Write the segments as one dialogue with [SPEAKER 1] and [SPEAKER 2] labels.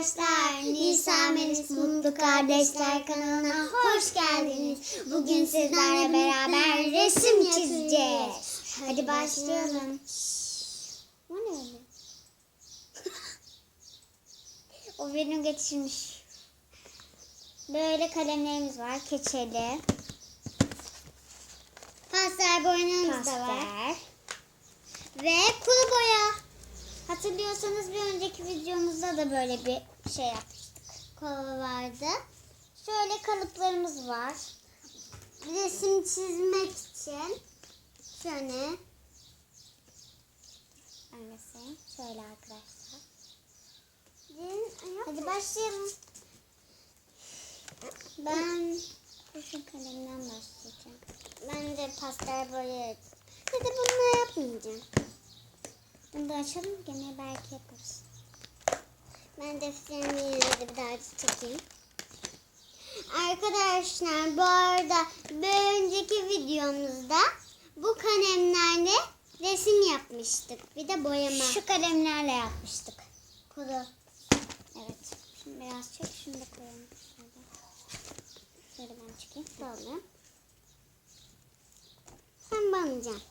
[SPEAKER 1] arkadaşlar. Nisa Melis Mutlu Kardeşler kanalına hoş geldiniz. Bugün sizlerle beraber resim çizeceğiz. Hadi başlayalım. O ne öyle? o benim getirmiş. Böyle kalemlerimiz var. Keçeli. Pastel boyalarımız da var. Ve kuru boya. Hatırlıyorsanız bir önceki videomuzda da böyle bir şey yapmıştık. Kova vardı. Şöyle kalıplarımız var. Resim çizmek için şöyle Annesi şöyle arkadaşlar. Hadi başlayalım. Ben kurşun kalemden başlayacağım. Ben de pastel boya. Ya da bununla yapmayacağım. Bunu da açalım gene belki yaparız. Ben defterimi yine de bir daha çekeyim. Arkadaşlar bu arada bir önceki videomuzda bu kalemlerle resim yapmıştık. Bir de boyama. Şu kalemlerle yapmıştık. Kuru. Evet. Şimdi biraz çek. Şunu da koyalım. Şöyle. Şöyle ben çıkayım. Böyle. Sen banacaksın.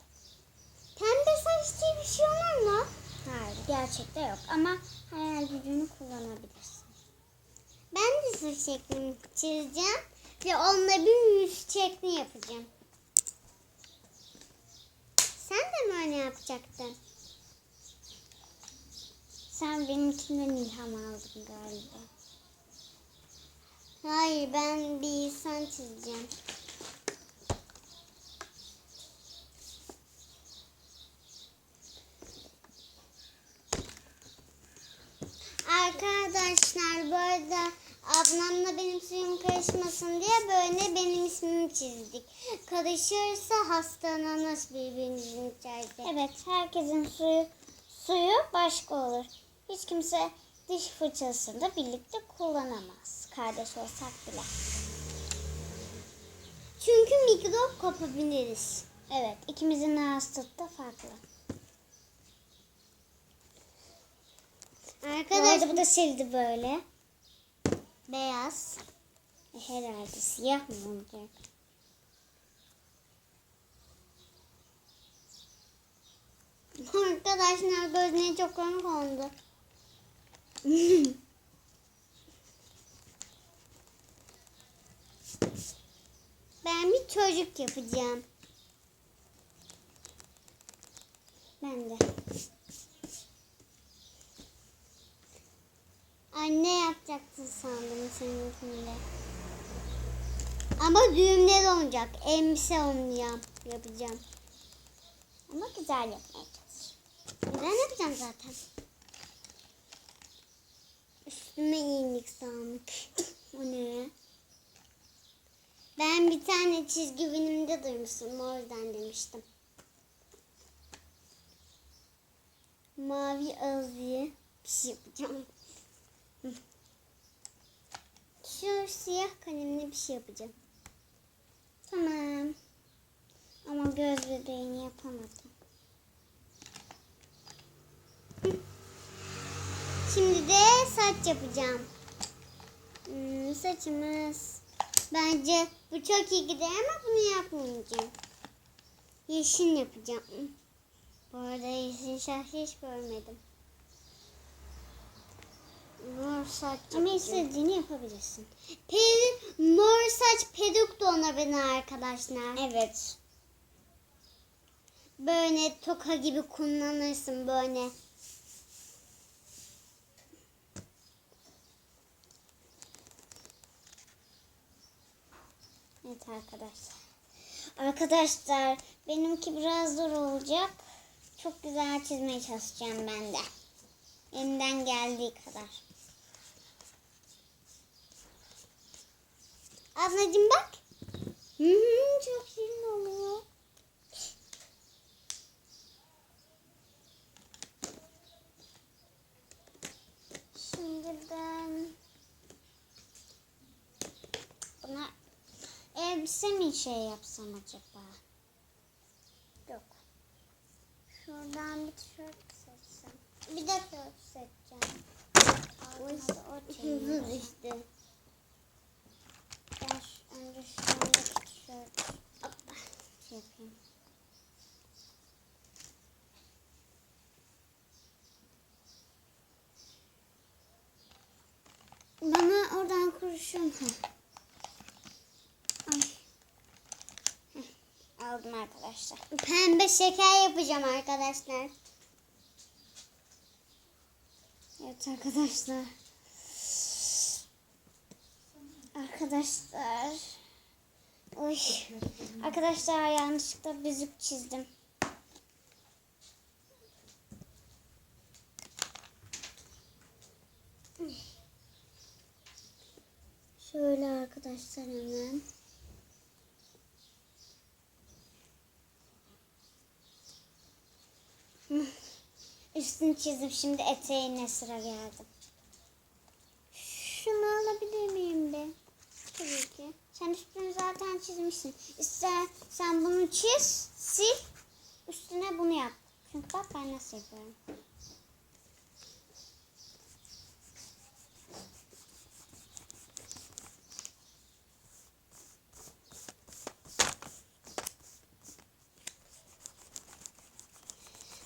[SPEAKER 1] Pembe saç diye bir şey olur mu? Hayır gerçekte yok ama hayal gücünü kullanabilirsin. Ben de saç şeklini çizeceğim ve onunla bir yüz şekli yapacağım. Sen de mi öyle yapacaktın? Sen benimkinden ilham aldın galiba. Hayır ben bir insan çizeceğim. Arkadaşlar bu arada ablamla benim suyum karışmasın diye böyle benim ismimi çizdik. Karışırsa hastalanırız birbirimizin içeride. Evet herkesin suyu suyu başka olur. Hiç kimse diş fırçasını da birlikte kullanamaz. Kardeş olsak bile. Çünkü mikrop kapabiliriz. Evet ikimizin tadı da farklı. Arkadaşlar bu da sildi böyle. Beyaz. E, herhalde siyah mı olacak? Arkadaşlar gözüne çok komik oldu. ben bir çocuk yapacağım. Ben de. Anne yapacaksın sandım seninkinde. Ama düğümler olacak. Elbise olmayacağım. Yapacağım. Ama güzel yapmaya çalışacağım. Güzel yapacağım zaten. Üstüme iyilik sağlık. o ne? Ben bir tane çizgi filmde duymuştum. O yüzden demiştim. Mavi ağzıya bir şey yapacağım. Şu siyah kalemle bir şey yapacağım. Tamam. Ama göz bebeğini yapamadım. Şimdi de saç yapacağım. Hmm, saçımız. Bence bu çok iyi gider ama bunu yapmayacağım. Yeşil yapacağım. Bu arada yeşil şah hiç görmedim. Mor saç Ama istediğini yapabilirsin. Peri, mor saç peruk da ona beni arkadaşlar. Evet. Böyle toka gibi kullanırsın böyle. Evet arkadaşlar. Arkadaşlar benimki biraz zor olacak. Çok güzel çizmeye çalışacağım ben de. Elimden geldiği kadar. Ablacığım bak. Hı hı, çok şirin oluyor. Şimdi ben buna elbise mi şey yapsam acaba? Yok. Şuradan bir tişört seçsem. Bir de tişört seçeceğim. Oysa o. Ben şuradaki tişört hoppa, şey yapayım. Bana oradan kurşun. Ay. Aldım arkadaşlar. Pembe şeker yapacağım arkadaşlar. Evet arkadaşlar. Arkadaşlar. Oy. Arkadaşlar yanlışlıkla büzük çizdim. Şöyle arkadaşlar hemen. Üstünü çizdim. Şimdi eteğine sıra geldi. Zaten çizmişsin. İster sen bunu çiz, sil. Üstüne bunu yap. Çünkü bak ben nasıl yapıyorum.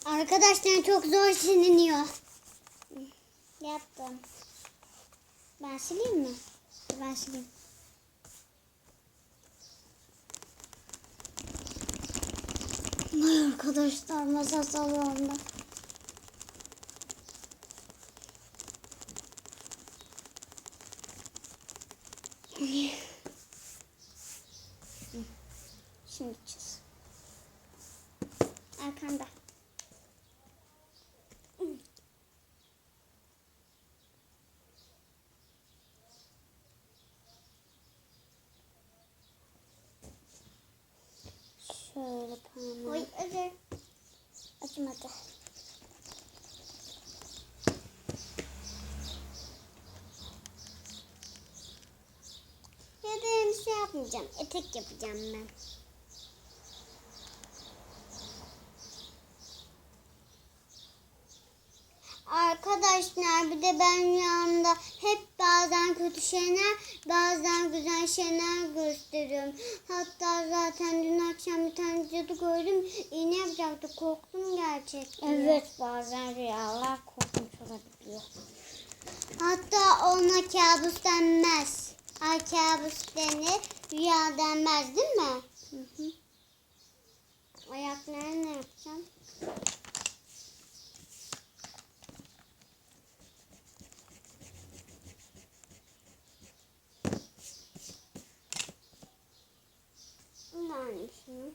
[SPEAKER 1] Arkadaşlar çok zor siliniyor. Yaptım. Ben sileyim mi? Ben sileyim. Vay arkadaşlar masa salonda. Şimdi çiz. Arkanda. Şöyle parmağı. Oy özür. Acımadı. Ya da şey yapmayacağım. Etek yapacağım ben. Arkadaşlar bir de ben yanımda hep bazen kötü şeyler bazen güzel şeyler gösteriyorum. Hatta zaten dün akşam bir tane cadı gördüm. İğne yapacaktı. Korktum gerçekten. Evet bazen rüyalar korkunç olabiliyor. Hatta ona kabus denmez. Ay kabus denir. Rüya denmez değil mi? Hı hı. Ayaklarını ne yapacağım? Şunu.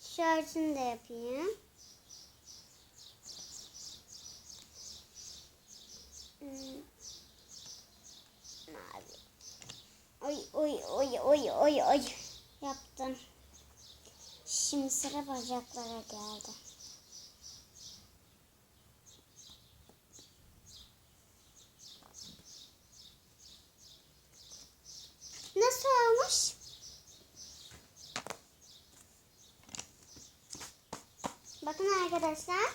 [SPEAKER 1] Tişörtünü de yapayım. Hmm. Mavi. Oy oy oy oy oy oy. Yaptım. Şimdi sıra bacaklara geldi. Nasıl olmuş? Bakın arkadaşlar.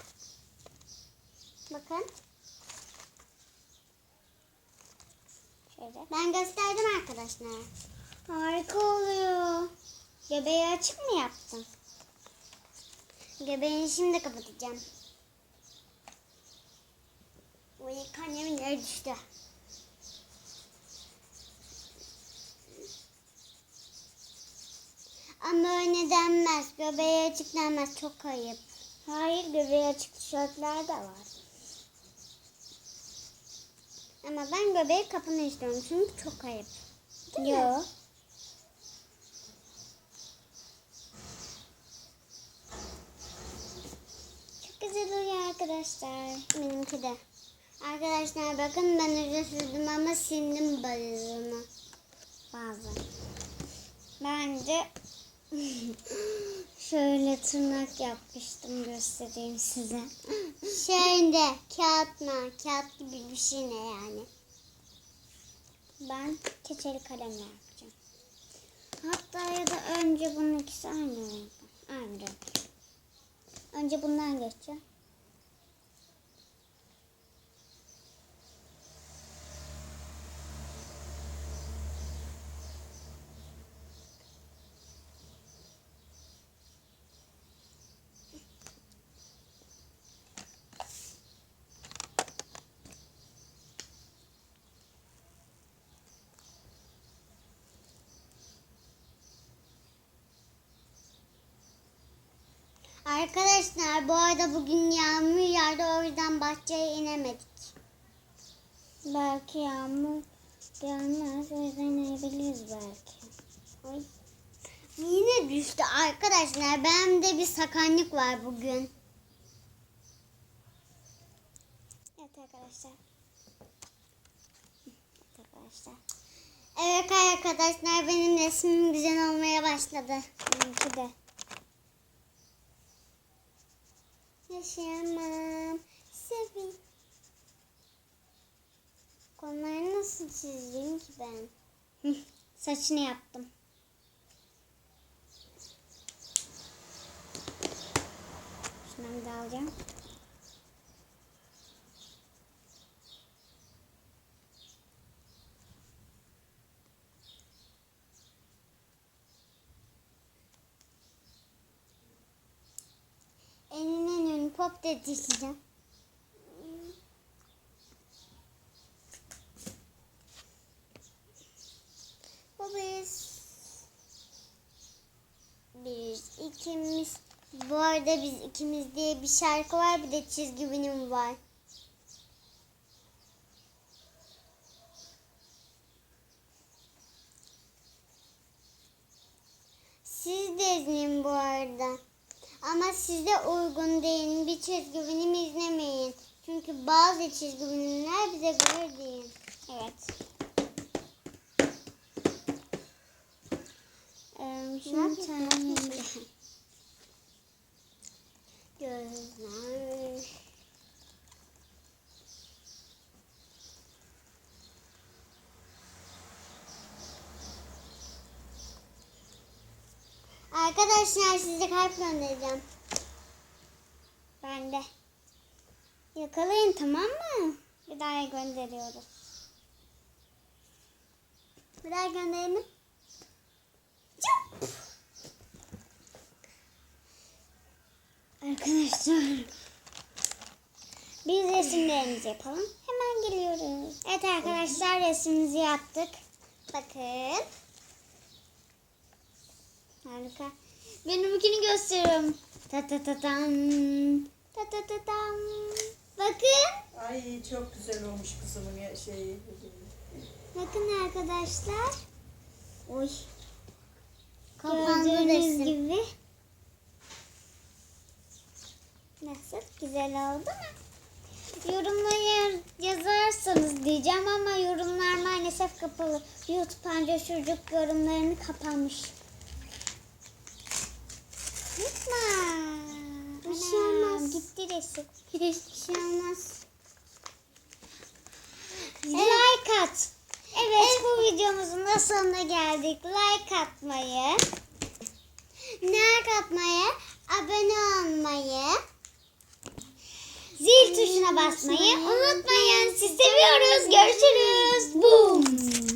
[SPEAKER 1] Bakın. Şöyle. Ben gösterdim arkadaşlar. Harika oluyor. Göbeği açık mı yaptın? Göbeğini şimdi kapatacağım. Uy kanyemin yere düştü. Ama öyle denmez. Göbeği açık denmez. Çok ayıp. Hayır göbeği açık tişörtler de var. Ama ben göbeği kapını istiyorum. Çünkü çok ayıp. Yok. Çok güzel oluyor arkadaşlar. Benimki de. Arkadaşlar bakın ben sürdüm ama sildim balonu. Bazen. Bence şöyle tırnak yapmıştım göstereyim size. Şöyle kağıt mı? Kağıt gibi bir şey ne yani? Ben keçeli kalemle yapacağım. Hatta ya da önce bunun ikisi aynı renk. Aynı renk. Önce bundan geçeceğim. Arkadaşlar bu arada bugün yağmur yağdı o yüzden bahçeye inemedik. Belki yağmur gelmez o yüzden inebiliriz belki. Ay. Yine düştü arkadaşlar. Benim bir sakanlık var bugün. Evet arkadaşlar. Evet arkadaşlar. Evet arkadaşlar benim resmim güzel olmaya başladı. Benimki de. Yaşayamam. Sevin. Konuları nasıl çizdim ki ben? Hı, Saçını yaptım. Şundan bir daha alacağım. Pop da. Bu biz biz ikimiz bu arada biz ikimiz diye bir şarkı var bir de çizgi film var. Siz de izleyin bu arada. Ama size uygun değil. Bir çizgi film izlemeyin. Çünkü bazı çizgi filmler bize göre değil. Evet. Ee, şimdi tane Gözler. Arkadaşlar size kalp göndereceğim. Ben de. Yakalayın tamam mı? Bir daha gönderiyoruz. Bir daha gönderelim. Arkadaşlar. Biz resimlerimizi yapalım. Hemen geliyoruz. Evet arkadaşlar resmimizi yaptık. Bakın. Harika. Benimkini gösteriyorum. Ta ta ta tam. Ta ta ta tam. Bakın.
[SPEAKER 2] Ay çok güzel olmuş kızımın ya- şeyi.
[SPEAKER 1] Bakın arkadaşlar. Oy. Gördüğünüz gibi. Nasıl? Güzel oldu mu? Yorumlara yazarsanız diyeceğim ama yorumlar maalesef kapalı. YouTube anca çocuk yorumlarını kapamış. Lütfen. Bir şey Gitti resim. Bir şey olmaz. Like at. Evet, bu videomuzun da sonuna geldik. Like atmayı, like atmayı, abone olmayı, zil tuşuna basmayı unutmayın. Sizi seviyoruz. Görüşürüz. Boom.